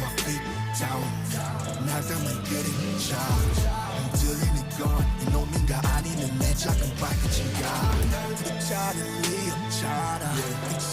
my feet down. Now that I'm getting charged, I'm dealing it gone. You know, nigga, I need a net, I can buy it, you got. China, China, China.